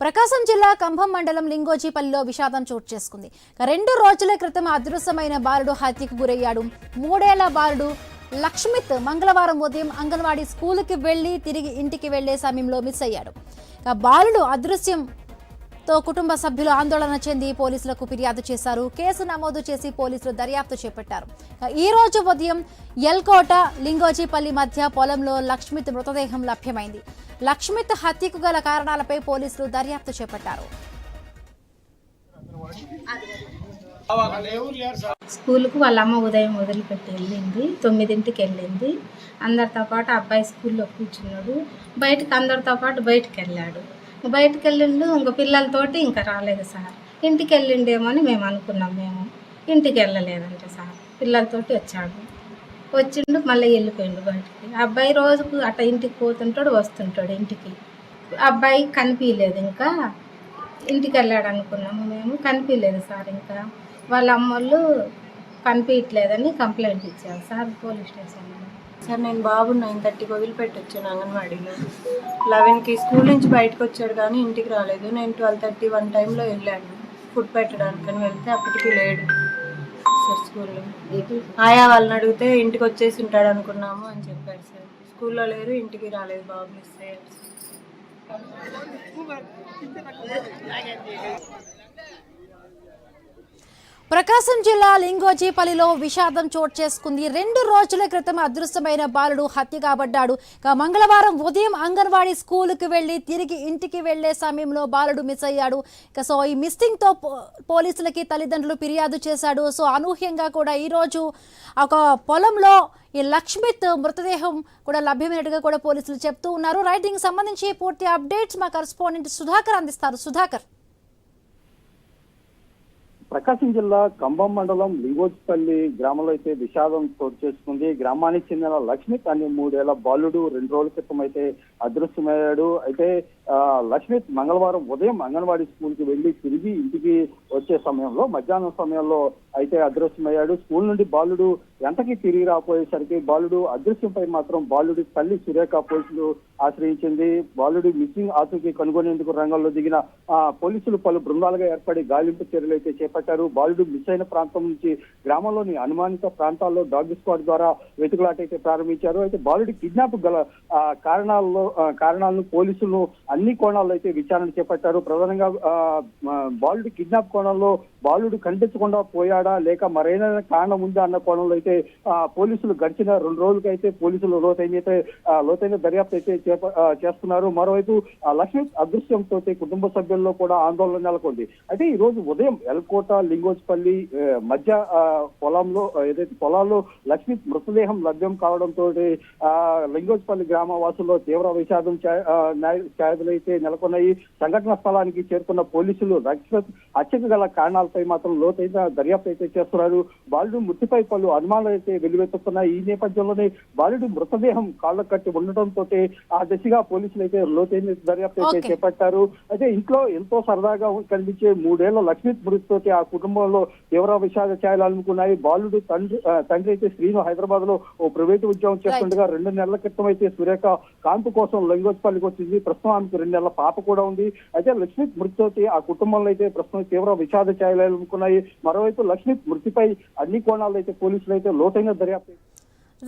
ప్రకాశం జిల్లా కంభం మండలం లింగోజీపల్లిలో విషాదం చోటు చేసుకుంది. రెండు రోజుల క్రితం అదృశ్యమైన బాలుడు హత్యకు గురయ్యాడు. మూడేళ్ళ బాలుడు లక్ష్మిత్ మంగళవారం ఉదయం అంగన్వాడీ స్కూల్కి వెళ్ళి తిరిగి ఇంటికి వెళ్ళే సమయంలో మిస్ అయ్యాడు. బాలుడు అదృశ్యం తో కుటుంబ సభ్యులు ఆందోళన చెంది పోలీసులకు ఫిర్యాదు చేశారు. కేసు నమోదు చేసి పోలీసులు దర్యాప్తు చేపట్టారు. ఈ రోజు ఉదయం ఎల్కోట లింగోజీపల్లి మధ్య పొలంలో లక్ష్మిత్ మృతదేహం లభ్యమైంది. లక్ష్మిత్ హత్యకు గల కారణాలపై పోలీసులు దర్యాప్తు చేపట్టారు. స్కూల్కు వాళ్ళ అమ్మ ఉదయం వదిలిపెట్టి వెళ్ళింది తొమ్మిదింటికి వెళ్ళింది. అందరితో పాటు అబ్బాయి స్కూల్లో కూర్చున్నాడు. బయటకు అందరితో పాటు బయటకు వెళ్ళాడు. బయటకు వెళ్ళిండు ఇంక పిల్లలతోటి ఇంకా రాలేదు సార్. ఇంటికి వెళ్ళిండేమో అని మేము అనుకున్నాం మేము. ఇంటికి వెళ్ళలేదంట సార్. పిల్లలతోటి వచ్చాడు. వచ్చిండు మళ్ళీ వెళ్ళిపోయిండు బయటికి. అబ్బాయి రోజుకు అట్ట ఇంటికి పోతుంటాడు వస్తుంటాడు ఇంటికి. అబ్బాయి కనిపించలేదు ఇంకా. ఇంటికి వెళ్ళాడు అనుకున్నాము మేము కనిపించలేదు సార్ ఇంకా. వాళ్ళ అమ్మోళ్ళు కనిపించట్లేదని కంప్లైంట్ ఇచ్చారు సార్ పోలీస్ స్టేషన్లో సార్ నేను బాబు నైన్ థర్టీకి వదిలిపెట్టి వచ్చాను అంగన్వాడీలో. లెవెన్కి స్కూల్ నుంచి బయటకు వచ్చాడు కానీ ఇంటికి రాలేదు. నేను ట్వెల్వ్ థర్టీ వన్ టైంలో వెళ్ళాను ఫుడ్ పెట్టడానికని వెళ్తే అప్పటికి లేడు. సార్ స్కూల్లో ఆయా వాళ్ళని అడిగితే ఇంటికి వచ్చేసి ఉంటాడు అనుకున్నాము అని చెప్పారు సార్. స్కూల్లో లేరు ఇంటికి రాలేదు బాబు మిస్ అయ్యారు ప్రకాశం జిల్లా లింగోజీపల్లిలో విషాదం చోటు చేసుకుంది. రెండు రోజుల క్రితం అదృశ్యమైన బాలుడు హత్య కాబడ్డాడు. మంగళవారం ఉదయం అంగన్వాడీ స్కూలుకు వెళ్ళి తిరిగి ఇంటికి వెళ్ళే సమయంలో బాలుడు మిస్ అయ్యాడు. ఇక సో ఈ మిస్సింగ్తో పోలీసులకి తల్లిదండ్రులు ఫిర్యాదు చేశాడు. సో అనూహ్యంగా కూడా ఈరోజు ఒక పొలంలో ఈ లక్ష్మిత్ మృతదేహం కూడా లభ్యమైనట్టుగా కూడా పోలీసులు చెప్తూ ఉన్నారు. రైటింగ్ సంబంధించి పూర్తి అప్డేట్స్ మా కరస్పాండెంట్ సుధాకర్ అందిస్తారు. సుధాకర్. ప్రకాశం జిల్లా కంబం మండలం లింగోజ్పల్లి గ్రామంలో అయితే విషాదం చోటు చేసుకుంది. గ్రామానికి చెందిన లక్ష్మిత్ అనే మూడేళ్ళ బాలుడు రెండు రోజుల క్రితం అయితే అదృశ్యమయ్యాడు. అయితే ఆ, లక్ష్మిత్ మంగళవారం ఉదయం అంగన్వాడీ స్కూల్కి వెళ్ళి తిరిగి ఇంటికి వచ్చే సమయంలో మధ్యాహ్నం సమయంలో అయితే అదృశ్యమయ్యాడు. స్కూల్ నుండి బాలుడు వెంటకి తిరిగి రాపోయేసరికి బాలుడు అదృశ్యంపై మాత్రం బాలుడి తల్లి సురేఖ పోలీసులు ఆశ్రయించింది. బాలుడి మిస్సింగ్ ఆచూకీ కనుగొనేందుకు రంగంలో దిగిన ఆ, పోలీసులు పలు బృందాలుగా ఏర్పడి గాలింపు చర్యలు అయితే చేపట్టారు. బాలుడు మిస్ అయిన ప్రాంతం నుంచి గ్రామంలోని అనుమానిత ప్రాంతాల్లో డాగ్ స్క్వాడ్ ద్వారా వెతుకులాట అయితే ప్రారంభించారు. అయితే బాలుడి కిడ్నాప్ గల కారణాల్లో కారణాలను పోలీసులు అన్ని కోణాల్లో అయితే విచారణ చేపట్టారు. ప్రధానంగా బాలుడి కిడ్నాప్ కోణంలో బాలుడు కనిపించకుండా పోయాడా లేక మరైనా కారణం ఉందా అన్న కోణంలో అయితే ఆ, పోలీసులు గడిచిన రెండు రోజులకైతే పోలీసులు లోతైన అయితే లోతైన దర్యాప్తు అయితే చేస్తున్నారు. మరోవైపు ఆ, అదృశ్యంతో కుటుంబ సభ్యుల్లో కూడా ఆందోళన నెలకొంది. అయితే ఈ రోజు ఉదయం ఎల్కోట లింగోజ్పల్లి మధ్య పొలంలో ఏదైతే పొలాల్లో లక్ష్మి మృతదేహం లభ్యం కావడంతో లింగోజ్పల్లి గ్రామవాసుల్లో తీవ్ర విషాదం ఛాయలైతే నెలకొన్నాయి. సంఘటన స్థలానికి చేరుకున్న పోలీసులు లక్ష్మి హత్యకు గల కారణాలపై మాత్రం లోతైన దర్యాప్తు అయితే చేస్తున్నారు. బాలుడు మృతిపై పలు అనుమానాలు అయితే వెలువెత్తుతున్నాయి ఈ నేపథ్యంలోనే బాలుడి మృతదేహం కాళ్ళ కట్టి ఉండటంతో ఆ దిశగా పోలీసులు అయితే లోతైన దర్యాప్తు అయితే. చేపట్టారు. అయితే ఇంట్లో ఎంతో సరదాగా కనిపించే మూడేళ్ళ లక్ష్మీ మృతితోటి ఆ కుటుంబంలో తీవ్ర విషాద ఛాయలు అలుముకున్నాయి. బాలుడు తండ్రి తండ్రి అయితే శ్రీను హైదరాబాద్లో ఓ ప్రైవేటు ఉద్యోగం చేస్తుండగా రెండు నెలల క్రితం అయితే సురేఖ కాంపు కోసం లంగోజ్పల్లికి వచ్చింది. ప్రస్తుతం ఆమెకు రెండు నెలల పాప కూడా ఉంది. అయితే లక్ష్మీ మృతితోటి ఆ కుటుంబంలో అయితే ప్రస్తుతం తీవ్ర విషాద ఛాయలు అలుముకున్నాయి. మరోవైపు లక్ష్మీ మృతిపై అన్ని కోణాల్లో అయితే పోలీసులు అయితే లోతైన దర్యాప్తు